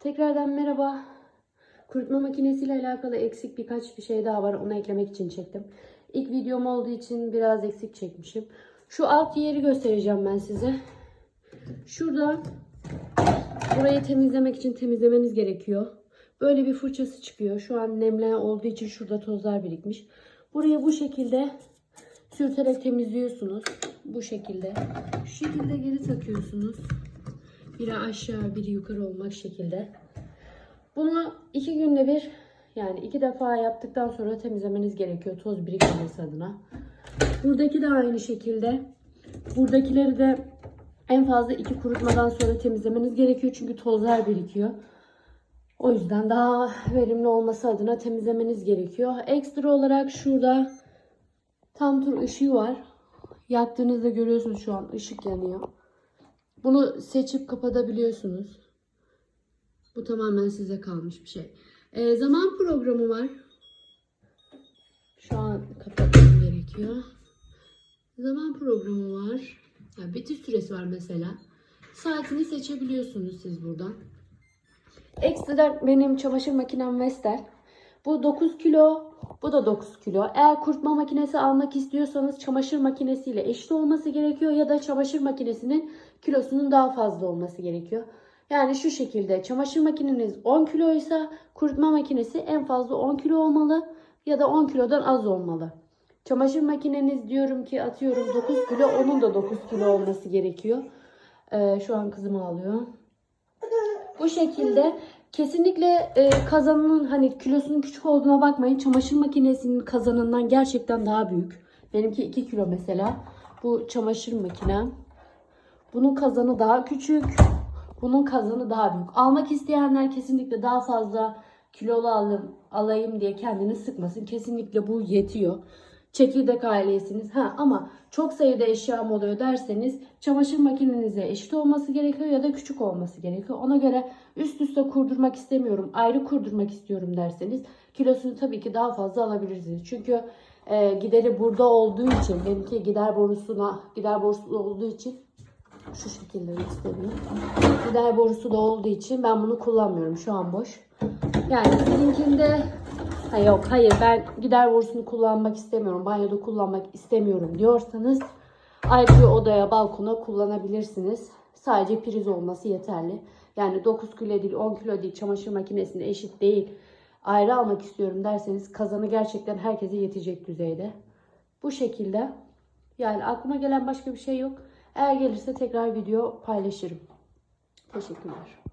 Tekrardan merhaba. Kurutma makinesiyle alakalı eksik birkaç bir şey daha var. Onu eklemek için çektim. İlk videom olduğu için biraz eksik çekmişim. Şu alt yeri göstereceğim ben size. Şurada burayı temizlemek için temizlemeniz gerekiyor. Böyle bir fırçası çıkıyor. Şu an nemli olduğu için şurada tozlar birikmiş. Burayı bu şekilde sürterek temizliyorsunuz. Bu şekilde. Şu şekilde geri takıyorsunuz. Biri aşağı, biri yukarı olmak şekilde. Bunu iki günde bir yani iki defa yaptıktan sonra temizlemeniz gerekiyor toz birikmemesi adına. Buradaki de aynı şekilde. Buradakileri de en fazla iki kurutmadan sonra temizlemeniz gerekiyor çünkü tozlar birikiyor. O yüzden daha verimli olması adına temizlemeniz gerekiyor. Ekstra olarak şurada tam tur ışığı var. Yaktığınızda görüyorsunuz şu an ışık yanıyor. Bunu seçip kapatabiliyorsunuz. Bu tamamen size kalmış bir şey. Ee, zaman programı var. Şu an kapatmam gerekiyor. Zaman programı var. Yani bitiş süresi var mesela. Saatini seçebiliyorsunuz siz buradan. Ekstra benim çamaşır makinem Vestel. Bu 9 kilo, bu da 9 kilo. Eğer kurutma makinesi almak istiyorsanız çamaşır makinesiyle eşit olması gerekiyor ya da çamaşır makinesinin kilosunun daha fazla olması gerekiyor. Yani şu şekilde çamaşır makineniz 10 kiloysa kurutma makinesi en fazla 10 kilo olmalı ya da 10 kilodan az olmalı. Çamaşır makineniz diyorum ki atıyorum 9 kilo onun da 9 kilo olması gerekiyor. Ee, şu an kızım ağlıyor. Bu şekilde kesinlikle e, kazanın hani kilosunun küçük olduğuna bakmayın. Çamaşır makinesinin kazanından gerçekten daha büyük. Benimki 2 kilo mesela. Bu çamaşır makinem. Bunun kazanı daha küçük. Bunun kazanı daha büyük. Almak isteyenler kesinlikle daha fazla kilolu alım, alayım diye kendini sıkmasın. Kesinlikle bu yetiyor. Çekirdek ailesiniz. Ha ama çok sayıda eşyam oluyor derseniz çamaşır makinenize eşit olması gerekiyor ya da küçük olması gerekiyor. Ona göre üst üste kurdurmak istemiyorum, ayrı kurdurmak istiyorum derseniz kilosunu tabii ki daha fazla alabilirsiniz. Çünkü e, gideri burada olduğu için benimki gider borusuna gider borusu olduğu için şu şekilde göstereyim. Gider borusu da olduğu için ben bunu kullanmıyorum. Şu an boş. Yani sizinkinde ha yok hayır ben gider borusunu kullanmak istemiyorum. Banyoda kullanmak istemiyorum diyorsanız ayrı bir odaya balkona kullanabilirsiniz. Sadece priz olması yeterli. Yani 9 kilo değil 10 kilo değil çamaşır makinesine eşit değil. Ayrı almak istiyorum derseniz kazanı gerçekten herkese yetecek düzeyde. Bu şekilde. Yani aklıma gelen başka bir şey yok. Eğer gelirse tekrar video paylaşırım. Teşekkürler.